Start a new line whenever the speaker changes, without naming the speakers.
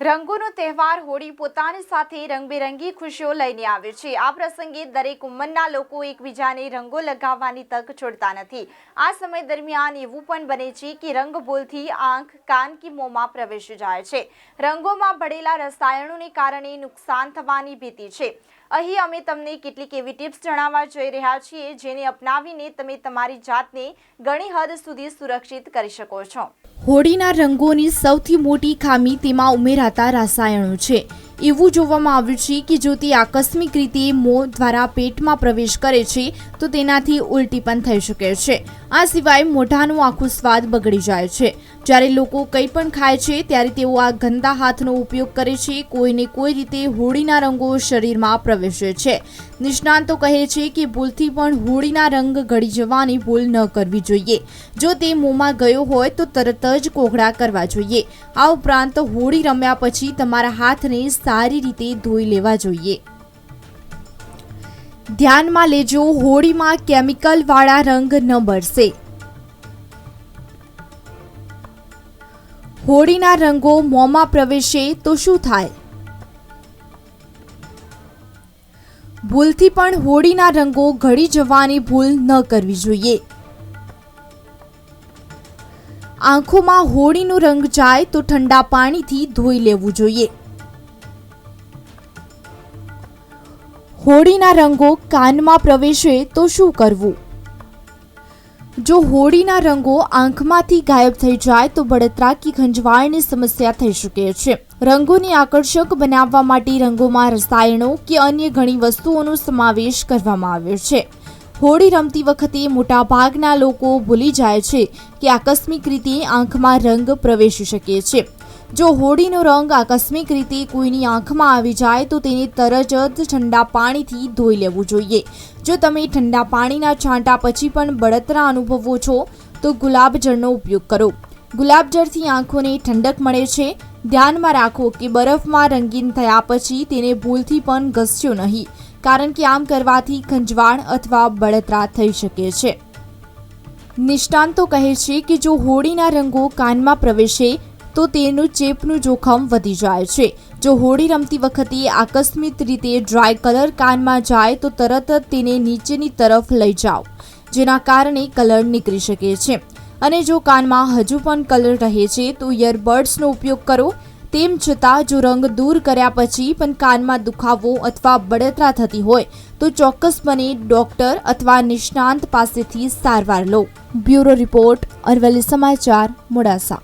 રંગોનો તહેવાર હોળી પોતાની સાથે રંગબેરંગી ખુશીઓ લઈને આવે છે. આ પ્રસંગે દરેક ઉંમરના લોકો એકબીજાને રંગો લગાવવાની તક છોડતા નથી. આ સમય દરમિયાન એવું પણ બને છે કે રંગ આંખ, કાન કે મોંમાં પ્રવેશી જાય છે. રંગોમાં ભળેલા રસાયણોને કારણે નુકસાન થવાની ભીતિ છે. અહીં અમે તમને કેટલીક એવી ટિપ્સ જણાવવા જઈ રહ્યા છીએ જેને અપનાવીને તમે તમારી જાતને ઘણી હદ સુધી સુરક્ષિત કરી શકો છો.
હોળીના રંગોની સૌથી મોટી ખામી તેમાં ઉમેરાતા રસાયણો છે. એવું જોવામાં આવ્યું છે કે જો તે આકસ્મિક રીતે મોં દ્વારા પેટમાં પ્રવેશ કરે છે, તો તેનાથી ઉલટી પણ થઈ શકે છે. આ સિવાય મોઢાનો આખો સ્વાદ બગડી જાય છે. જ્યારે લોકો કંઈ પણ ખાય છે, ત્યારે તેઓ આ ગંદા હાથનો ઉપયોગ કરે છે, કોઈને કોઈ રીતે હોળીના રંગો શરીરમાં પ્રવેશે છે. નિષ્ણાંતો કહે છે કે ભૂલથી પણ હોળીના રંગ ગળી જવાની ભૂલ ન કરવી જોઈએ. જો તે મોંમાં ગયો હોય, તો તરત જ કોગળા કરવા જોઈએ. આ ઉપરાંત હોળી રમ્યા પછી તમારા હાથને સારી રીતે ધોઈ લેવા જોઈએ. ધ્યાનમાં લેજો હોળીમાં કેમિકલ વાળા રંગ ન ભરશે હોળીના રંગો મોંમાં પ્રવેશે તો શું થાય? ભૂલથી પણ હોળીના રંગો ઘડી જવાની ભૂલ ન કરવી જોઈએ. આંખોમાં હોળીનો રંગ જાય તો ઠંડા પાણીથી ધોઈ લેવું જોઈએ. હોળીના રંગો કાનમાં પ્રવેશે તો શું કરવું? જો હોળીના રંગો આંખમાંથી ગાયબ થઈ જાય તો બળતરા કે ખંજવાળની સમસ્યા થઈ શકે છે. રંગોને આકર્ષક બનાવવા માટે રંગોમાં રસાયણો કે અન્ય ઘણી વસ્તુઓનો સમાવેશ કરવામાં આવ્યો છે. હોળી રમતી વખતે મોટાભાગના લોકો ભૂલી જાય છે કે આકસ્મિક રીતે આંખમાં રંગ પ્રવેશી શકે છે. જો હોળીનો રંગ આકસ્મિક રીતે કોઈની આંખમાં આવી જાય તો તેને તરત જ ઠંડા પાણીથી ધોઈ લેવું જોઈએ. જો તમે ઠંડા પાણીના છાંટા પછી પણ બળતરા અનુભવો છો, તો ગુલાબજળનો ઉપયોગ કરો. ગુલાબજળથી આંખોને ઠંડક મળે છે. ધ્યાનમાં રાખો કે બરફમાં રંગીન થયા પછી તેને ભૂલથી પણ ઘસ્યો નહીં, કારણ કે આમ કરવાથી ખંજવાળ અથવા બળતરા થઈ શકે છે. નિષ્ણાંતો કહે છે કે જો હોળીના રંગો કાનમાં પ્રવેશે તો તેનું ચેપનું જોખમ વધી જાય છે. જો હોળી રમતી વખતે આકસ્મિક રીતે ડ્રાય કલર કાનમાં જાય તો તરત જ તેને નીચેની તરફ લઈ જાઓ, જેના કારણે કલર નીકળી શકે છે. અને જો કાનમાં હજુ પણ કલર રહે છે તો ઇયરબડ્સનો ઉપયોગ કરો. તેમ છતાં જો રંગ દૂર કર્યા પછી પણ કાનમાં દુખાવો અથવા બળતરા થતી હોય તો ચોક્કસપણે ડોક્ટર અથવા નિષ્ણાંત પાસેથી સારવાર લો. બ્યુરો રિપોર્ટ અરવલ્લી સમાચાર મોડાસા.